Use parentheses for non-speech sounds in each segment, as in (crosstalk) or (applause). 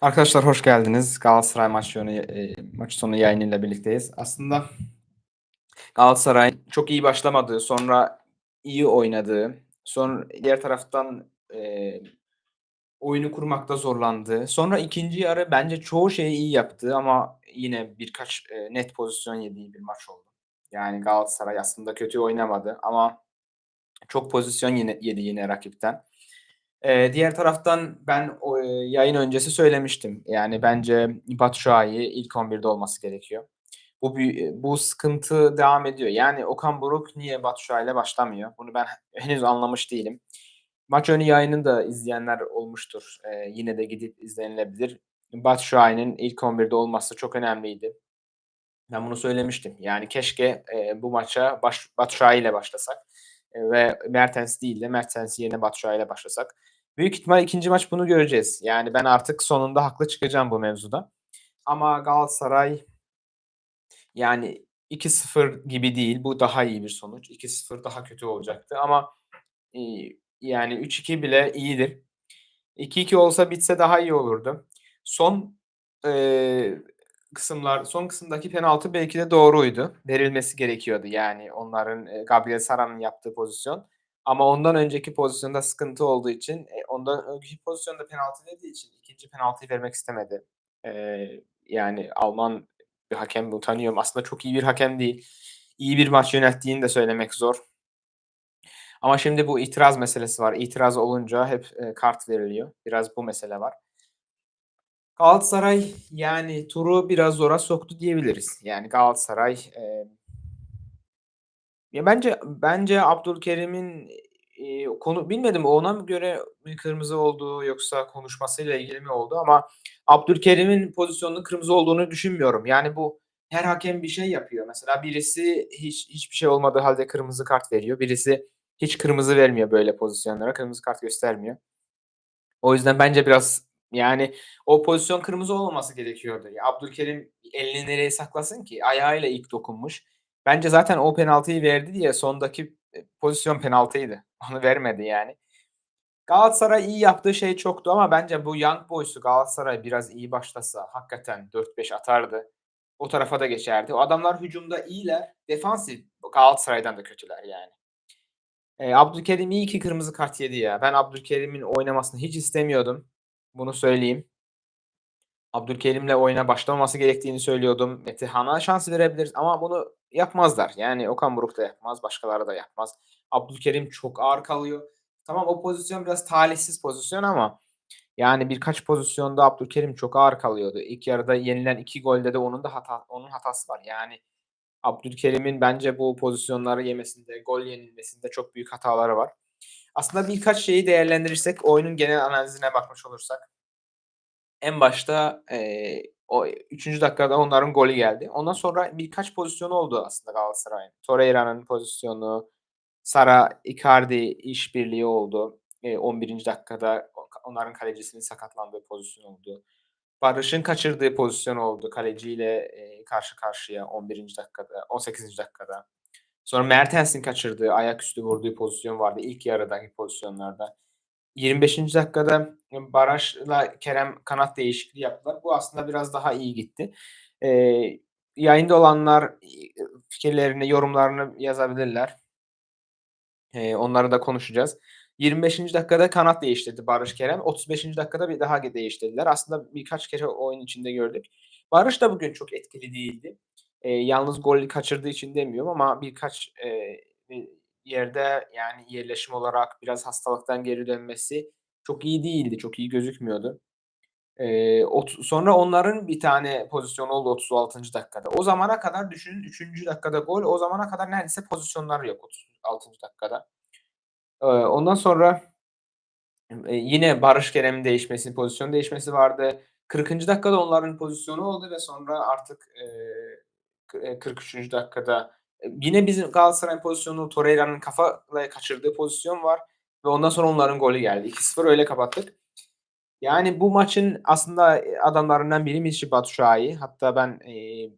Arkadaşlar hoş geldiniz. Galatasaray maç sonu, eee, maç sonu yayınıyla birlikteyiz. Aslında Galatasaray çok iyi başlamadı, sonra iyi oynadı. Sonra diğer taraftan, eee, oyunu kurmakta zorlandı. Sonra ikinci yarı bence çoğu şeyi iyi yaptı ama yine birkaç, eee, net pozisyon yediği bir maç oldu. Yani Galatasaray aslında kötü oynamadı ama çok pozisyon yine yedi yine rakipten. Eee, diğer taraftan ben o, eee, yayın öncesi söylemiştim. Yani bence Batshuayi ilk 11'de olması gerekiyor. Bu büyü bu sıkıntı devam ediyor. Yani Okan Buruk niye Batshuayi'yle başlamıyor? Bunu ben (laughs) henüz anlamış değilim. Maç önü yayını da izleyenler olmuştur. Eee, yine de gidip izlenilebilir. Batshuayi'nin ilk 11'de olması çok önemliydi. Ben bunu söylemiştim. Yani keşke, eee, bu maça baş Batshuayi ile başlasak, eee, ve Mertens değil de Mertens yerine Batshuayi ile başlasak. Büyük ihtimal ikinci maç bunu göreceğiz. Yani ben artık sonunda haklı çıkacağım bu mevzuda. Ama Galatasaray yani 2-0 gibi değil. Bu daha iyi bir sonuç. 2-0 daha kötü olacaktı ama, iii, yani 3-2 bile iyidir. 2-2 olsa bitse daha iyi olurdu. Son, eee, kısımlar son kısımdaki penaltı belki de doğruydu. Verilmesi gerekiyordu. Yani onların, eee, Gabriel Sara'nın yaptığı pozisyon. Ama ondan önceki pozisyonda sıkıntı olduğu için, eee, ondan önceki pozisyonda penaltı dediği için ikinci penaltıyı vermek istemedi. Eee, yani Alman bir hakem bu tanıyorum. Aslında çok iyi bir hakem değil. İyi bir maç yönettiğini de söylemek zor. Ama şimdi bu itiraz meselesi var. İtiraz olunca hep, eee, kart veriliyor. Biraz bu mesele var. Galatasaray, yani turu biraz zora soktu diyebiliriz. Yani Galatasaray, eee ya bence bence Abdülkerim'in, eee, konu bilmedim ona mı göre mi kırmızı oldu yoksa konuşmasıyla ilgili mi oldu ama Abdülkerim'in pozisyonunun kırmızı olduğunu düşünmüyorum. Yani bu her hakem bir şey yapıyor. Mesela birisi hiç hiçbir şey olmadığı hâlde kırmızı kart veriyor. Birisi hiç kırmızı vermiyor böyle pozisyonlara. Kırmızı kart göstermiyor. O yüzden bence biraz yani o pozisyon kırmızı olmaması gerekiyordu. Ya Abdülkerim elini nereye saklasın ki? Ayağıyla ilk dokunmuş. Bence zaten o penaltıyı verdi diye sondaki, eee, pozisyon penaltıydı. (laughs) Onu vermedi yani. Galatasaray iyi yaptığı şey çoktu ama bence bu Young Boys'u Galatasaray biraz iyi başlasa hakikaten 4-5 atardı. O tarafa da geçerdi. O adamlar hücumda iyiler, defansif Galatasaray'dan da kötüler yani. Eee, Abdülkerim iyi ki kırmızı kart yedi ya. Ben Abdülkerim'in oynamasını hiç istemiyordum. Bunu söyleyeyim. Abdülkerim'le oyuna başlamaması gerektiğini söylüyordum. Metehan'a şans verebiliriz ama bunu yapmazlar. Yani Okan Buruk da yapmaz, başkaları da yapmaz. Abdülkerim çok ağır kalıyor. Tamam o pozisyon biraz talihsiz pozisyon ama yani birkaç pozisyonda Abdülkerim çok ağır kalıyordu. İlk yarıda yenilen 2 golde de onun da hata onun hatası var. Yani Abdülkerim'in bence bu pozisyonları yemesinde, gol yenilmesinde çok büyük hataları var. Aslında birkaç şeyi değerlendirirsek, oyunun genel analizine bakmış olursak en başta, eee, o 3. dakikada onların golü geldi. Ondan sonra birkaç pozisyonu oldu aslında Galatasaray'ın. Torreira'nın pozisyonu, Sara, Icardi işbirliği oldu. Eee, 11. dakikada onların kalecisinin sakatlandığı pozisyon oldu. Barış'ın kaçırdığı pozisyon oldu kaleciyle, eee, karşı karşıya 11. dakikada, 18. dakikada. Sonra Mertens'in kaçırdığı, ayaküstü vurduğu pozisyon vardı ilk yarıdaki pozisyonlarda. 25. dakikada Barış'la Kerem kanat değişikliği yaptılar. Bu aslında biraz daha iyi gitti. Eee, yayında olanlar, fikirlerini, yorumlarını yazabilirler. Eee, onları da konuşacağız. 25. dakikada kanat değiştirdi Barış Kerem. 35. dakikada bir daha değiştirdiler. Aslında birkaç kere oyun içinde gördük. Barış da bugün çok etkili değildi. Eee, yalnız golü kaçırdığı için demiyorum ama birkaç, bir yerde yani yerleşim olarak biraz hastalıktan geri dönmesi çok iyi değildi. Çok iyi gözükmüyordu. Eee, otu sonra onların bir tane pozisyonu oldu 36. dakikada. O zamana kadar düşünün 3. dakikada gol. O zamana kadar neredeyse pozisyonları yok 36. dakikada. Eee, ondan sonra, eee, yine Barış Kerem'in değişmesi, pozisyon değişmesi vardı. 40. dakikada onların pozisyonu oldu ve sonra artık, eee, 43. dakikada, yine bizim Galatasaray'ın pozisyonu Torreira'nın kafayla kaçırdığı pozisyon var ve ondan sonra onların golü geldi. 2-0 öyle kapattık. Yani bu maçın aslında, adamlarından biri Michy Batshuayi. Hatta ben, eee,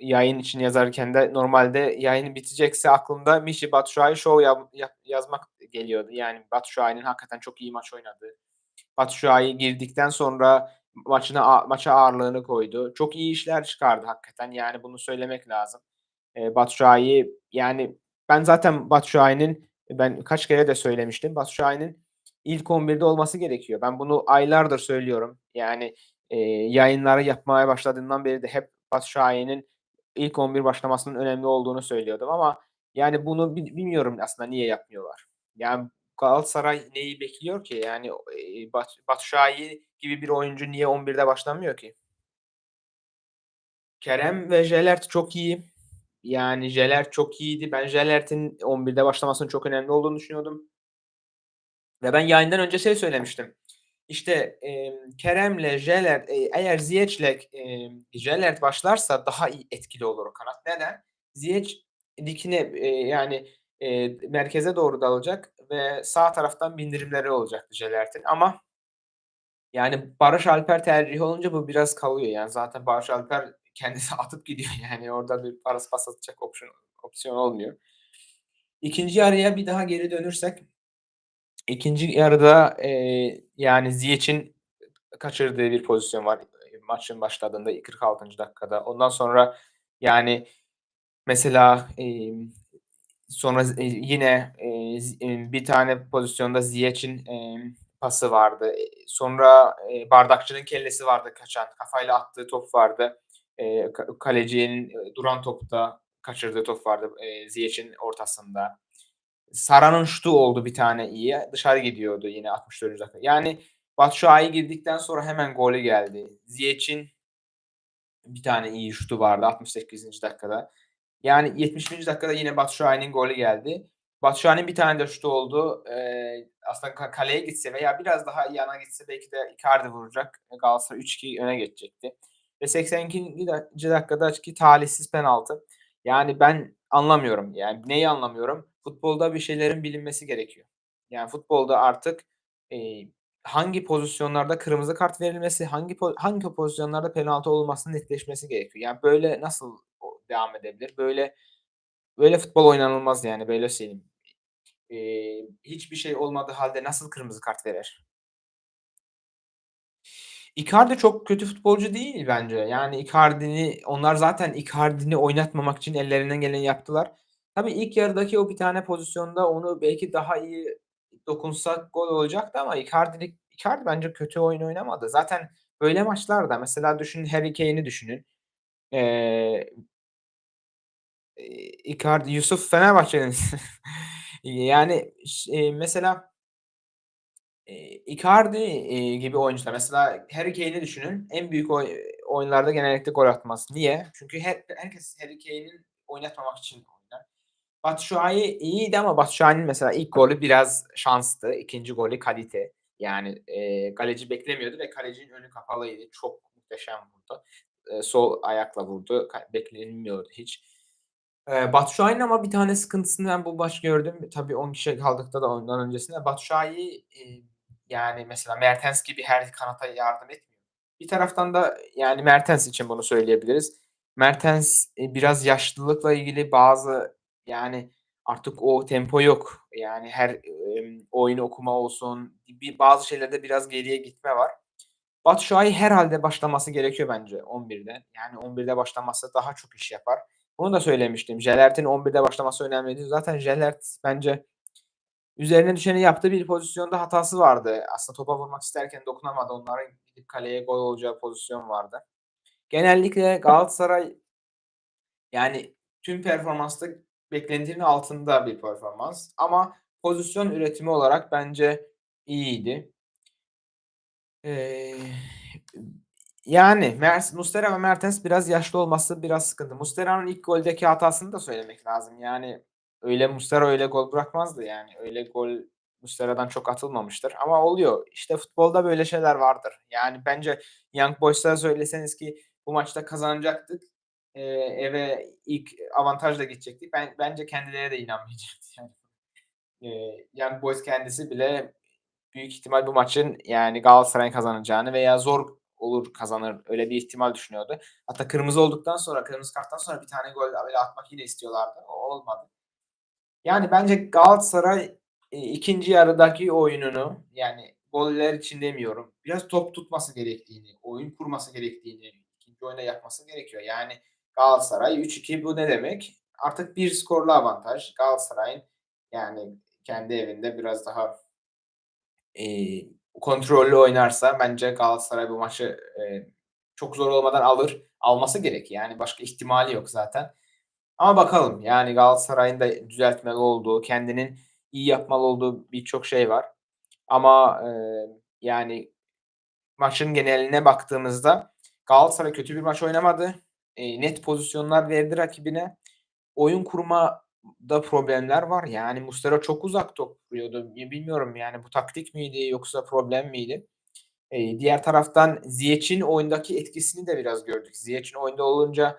yayın için yazarken de normalde yayın bitecekse aklımda Michy Batshuayi show yap yap yazmak geliyordu. Yani Batshuayi'nin hakikaten çok iyi maç oynadığı, Batshuayi girdikten sonra maçına maça ağırlığını koydu. Çok iyi işler çıkardı hakikaten. Yani bunu söylemek lazım. Eee, Batshuayi yani ben zaten Batshuayi'nin ben kaç kere de söylemiştim. Batshuayi'nin ilk 11'de olması gerekiyor. Ben bunu aylardır söylüyorum. Yani, eee, yayınları yapmaya başladığımdan beri de hep Batshuayi'nin ilk 11 başlamasının önemli olduğunu söylüyordum ama yani bunu bi bilmiyorum aslında niye yapmıyorlar. Yani Galatasaray neyi bekliyor ki? Yani, eee, Bat Batshuayi gibi bir oyuncu niye 11'de başlamıyor ki? Kerem ve Jelert çok iyi. Yani Jelert çok iyiydi. Ben Jelert'in 11'de başlamasının çok önemli olduğunu düşünüyordum. Ve ben yayından önce şey söylemiştim. İşte, emm, Kerem'le Jelert, eee, eğer Ziyech'le, emm, Jelert başlarsa daha iyi etkili olur o kanat. Neden? Ziyech dikine, eee, yani, eee, merkeze doğru dalacak ve sağ taraftan bindirimleri olacaktı Jelert'in ama yani Barış Alper tercihi olunca bu biraz kalıyor. Yani zaten Barış Alper kendisi (laughs) atıp gidiyor yani orada bir pas pas atacak opsiyon opsiyon olmuyor. 2. yarıya bir daha geri dönürsek 2. yarıda, eee, yani Ziyech'in kaçırdığı bir pozisyon var, maçın başladığında 46. dakikada. Ondan sonra yani mesela, emm, sonra eee, yine, z eee, bir tane pozisyonda Ziyech'in, emm, pası vardı. Eee, sonra, eee, Bardakçı'nın kellesi vardı kaçan, kafayla attığı top vardı. Ka kalecinin, duran topta kaçırdığı top vardı, eee, Ziyech'in ortasında. Sara'nın şutu oldu bir tane iyi. Dışarı gidiyordu yine 64. dakika. Yani Batshuayi girdikten sonra hemen golü geldi. Ziyech'in bir tane iyi şutu vardı 68. dakikada. Yani 70. dakikada yine Batshuayi'nin golü geldi. Batshuayi'nin bir tane de şutu oldu. Eee, aslında ka kaleye gitse veya biraz daha yana gitse belki de Icardi vuracak. Galatasaray 3-2 öne geçecekti. Ve 82'nci dak ci dakikadaki talihsiz penaltı. Yani ben anlamıyorum. Yani neyi anlamıyorum? Futbolda bir şeylerin bilinmesi gerekiyor. Yani futbolda artık, eee, hangi pozisyonlarda kırmızı kart verilmesi, hangi hangi pozisyonlarda penaltı olması netleşmesi gerekiyor. Yani böyle nasıl devam edebilir? Böyle böyle futbol oynanılmaz yani, böyle söyleyeyim. Eee, hiçbir şey olmadığı hâlde nasıl kırmızı kart verir? Icardi çok kötü futbolcu değil bence. Yani Icardi'ni onlar zaten Icardi'ni oynatmamak için ellerinden geleni yaptılar. Tabii ilk yarıdaki o bir tane pozisyonda onu belki daha iyi dokunsa gol olacaktı ama Icardi'ni Icardi bence kötü oyun oynamadı. Zaten böyle maçlarda mesela düşünün Harry Kane'i düşünün. Eee, Icardi, Yusuf Fenerbahçe'nin (laughs) yani eee, mesela eee, Icardi, eee, gibi oyuncular mesela Harry Kane'i düşünün. En büyük oy oyunlarda genellikle gol atmaz. Niye? Çünkü her herkes Harry Kane'i oynatmamak için oynar. Batshuayi iyiydi ama Batshuayi'nin mesela ilk golü biraz şanstı. 2'nci golü kalite. Yani, eee, kaleci beklemiyordu ve kalecinin önü kapalıydı. Çok muhteşem vurdu. Eee, sol ayakla vurdu. Ka beklenilmiyordu hiç. Eee, Batshuayi'nin ama bir tane sıkıntısını ben bu maç gördüm. Tabii 10 kişi kaldıkta da ondan öncesinde. Batshuayi, eee, yani mesela Mertens gibi her kanata yardım etmiyor. Bir taraftan da yani Mertens için bunu söyleyebiliriz. Mertens, eee, biraz yaşlılıkla ilgili bazı yani artık o tempo yok. Yani her, emm, oyun okuma olsun, bir bazı şeylerde biraz geriye gitme var. Batshuayi herhâlde başlaması gerekiyor bence 11'de. Yani 11'de başlaması daha çok iş yapar. Bunu da söylemiştim. Jelert'in 11'de başlaması önemliydi. Zaten Jelert bence üzerine düşeni yaptı. Bir pozisyonda hatası vardı. Aslında topa vurmak isterken dokunamadı. Onların gidip kaleye gol olacağı pozisyon vardı. Genellikle Galatasaray yani tüm performansta beklentinin altında bir performans ama pozisyon üretimi olarak bence iyiydi. Eee, yani Mers Muslera ve Mertens biraz yaşlı olması biraz sıkıntı. Muslera'nın ilk goldeki hatasını da söylemek lazım. Yani öyle Muslera öyle gol bırakmazdı yani. Öyle gol Muslera'dan çok atılmamıştır ama oluyor. İşte futbolda böyle şeyler vardır. Yani bence Young Boys'a söyleseniz ki bu maçta kazanacaktık, eee, eve ilk avantajla gidecektik. Ben bence kendileri de inanmayacaktı (laughs) yani. Eee, Young Boys kendisi bile büyük ihtimal bu maçın yani Galatasaray'ın kazanacağını veya zor olur kazanır öyle bir ihtimal düşünüyordu. Hatta kırmızı olduktan sonra, kırmızı karttan sonra bir tane gol atmak yine istiyorlardı. O olmadı. Yani bence Galatasaray, eee, 2'nci yarıdaki oyununu yani goller için demiyorum. Biraz top tutması gerektiğini, oyun kurması gerektiğini 2'nci oyunda yapması gerekiyor. Yani Galatasaray 3-2 bu ne demek? Artık 1 skorlu avantaj. Galatasaray'ın yani kendi evinde biraz daha eee, kontrollü oynarsa bence Galatasaray bu maçı, eee, çok zor olmadan alır. Alması gerek. Yani başka ihtimali yok zaten. Ama bakalım. Yani Galatasaray'ın da düzeltmeli olduğu, kendinin iyi yapmalı olduğu birçok şey var. Ama, eee, yani maçın geneline baktığımızda Galatasaray kötü bir maç oynamadı. Eee, net pozisyonlar verdi rakibine. Oyun kurmada problemler var. Yani Muslera çok uzak top vuruyordu. Bilmiyorum yani bu taktik miydi yoksa problem miydi? Eee, diğer taraftan Ziyech'in oyundaki etkisini de biraz gördük. Ziyech'in oyunda olunca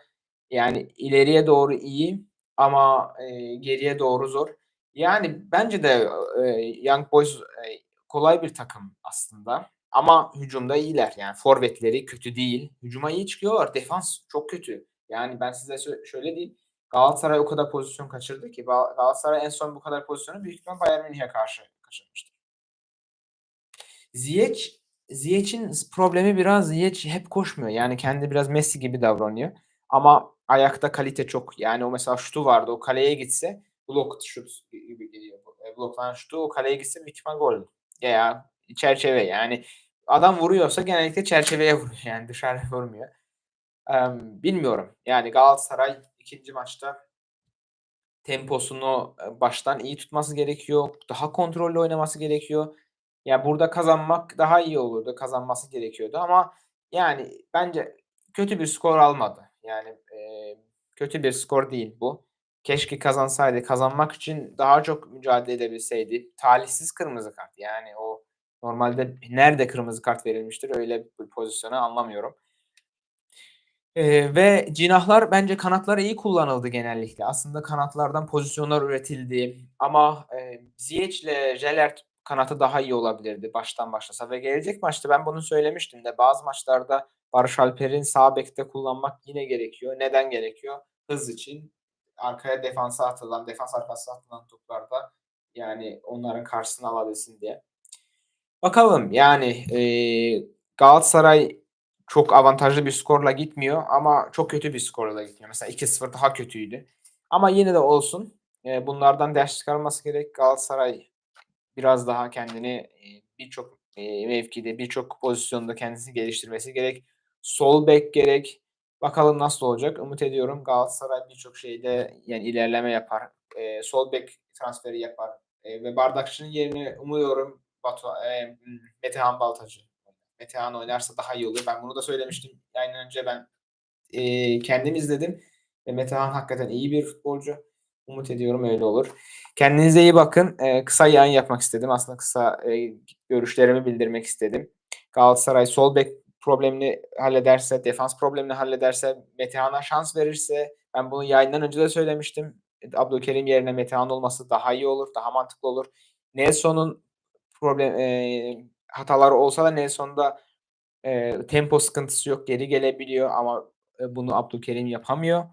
yani ileriye doğru iyi ama, eee, geriye doğru zor. Yani bence de, eee, Young Boys, eee, kolay bir takım aslında ama hücumda iyiler. Yani forvetleri kötü değil. Hücuma iyi çıkıyorlar. Defans çok kötü. Yani ben size şö şöyle diyeyim, Galatasaray o kadar pozisyon kaçırdı ki Gal Galatasaray en son bu kadar pozisyonu büyük ihtimal Bayern Münih'e karşı kaçırmıştır. Ziyech Ziyech'in problemi biraz Ziyech hep koşmuyor. Yani kendi biraz Messi gibi davranıyor ama ayakta kalite çok. Yani o mesela şutu vardı. O kaleye gitse blocked şut gibi geliyor. Eee, bloklanan şutu o kaleye gitse büyük ihtimal gol veya çerçeve. Yani adam vuruyorsa genellikle çerçeveye (laughs) vuruyor yani dışarıya vurmuyor. Emm, bilmiyorum. Yani Galatasaray 2'nci maçta temposunu, eee, baştan iyi tutması gerekiyor. Daha kontrollü oynaması gerekiyor. Ya, burada kazanmak daha iyi olurdu. Kazanması gerekiyordu ama yani bence kötü bir skor almadı. Yani, eee, kötü bir skor değil bu. Keşke kazansaydı. Kazanmak için daha çok mücadele edebilseydi. Talihsiz kırmızı kart. Yani o normalde nerede kırmızı kart verilmiştir öyle bir pozisyona anlamıyorum. Eee, ve cinahlar bence kanatlar iyi kullanıldı genellikle. Aslında kanatlardan pozisyonlar üretildi ama, eee, Ziyech'le Gelert kanatı daha iyi olabilirdi baştan başlasa ve gelecek maçta ben bunu söylemiştim de bazı maçlarda Barış Alper'in sağ bekte kullanmak yine gerekiyor. Neden gerekiyor? Hız için. Arkaya defansa atılan, defans arkasına atılan toplarda yani onların karşısına alabilsin diye. Bakalım yani, eee, Galatasaray çok avantajlı bir skorla gitmiyor ama çok kötü bir skorla gitmiyor. Mesela 2-0 daha kötüydü ama yine de olsun. Eee, bunlardan ders çıkarılması gerek. Galatasaray biraz daha kendini, eee, birçok, eee, mevkide, birçok pozisyonda kendisini geliştirmesi gerek. Sol bek gerek. Bakalım nasıl olacak? Umut ediyorum Galatasaray birçok şeyde yani ilerleme yapar. Eee, sol bek transferi yapar, ve Bardakçı'nın yerine umuyorum Batu Metehan Baltacı. Metehan oynarsa daha iyi olur. Ben bunu da söylemiştim yayından önce ben, kendim izledim ve Metehan hakikaten iyi bir futbolcu. Umut ediyorum öyle olur. Kendinize iyi bakın. Eee, kısa yayın yapmak istedim. Aslında kısa, eee, görüşlerimi bildirmek istedim. Galatasaray sol bek problemini hallederse, defans problemini hallederse, Metehan'a şans verirse ben bunu yayından önce de söylemiştim. Abdülkerim yerine Metehan olması daha iyi olur, daha mantıklı olur. Nelson'un problem eee, hataları olsa da Nelson'da, eee, tempo sıkıntısı yok. Geri gelebiliyor ama, eee, bunu Abdülkerim yapamıyor.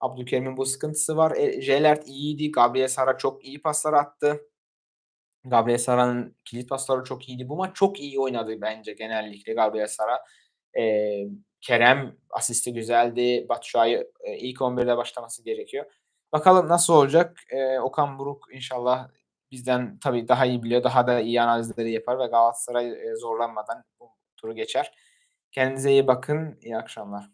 Abdülkerim'in bu sıkıntısı var. Eee, Gelert iyiydi. Gabriel Sara çok iyi paslar attı. Gabriel Sara'nın kilit pasları çok iyiydi. Bu maç çok iyi oynadı bence genellikle Gabriel Sara. Eee, Kerem asisti güzeldi. Batshuayi, eee, ilk 11'de başlaması gerekiyor. Bakalım nasıl olacak? Eee, Okan Buruk inşallah bizden tabii daha iyi biliyor. Daha da iyi analizleri yapar ve Galatasaray, eee, zorlanmadan bu turu geçer. Kendinize iyi bakın. İyi akşamlar.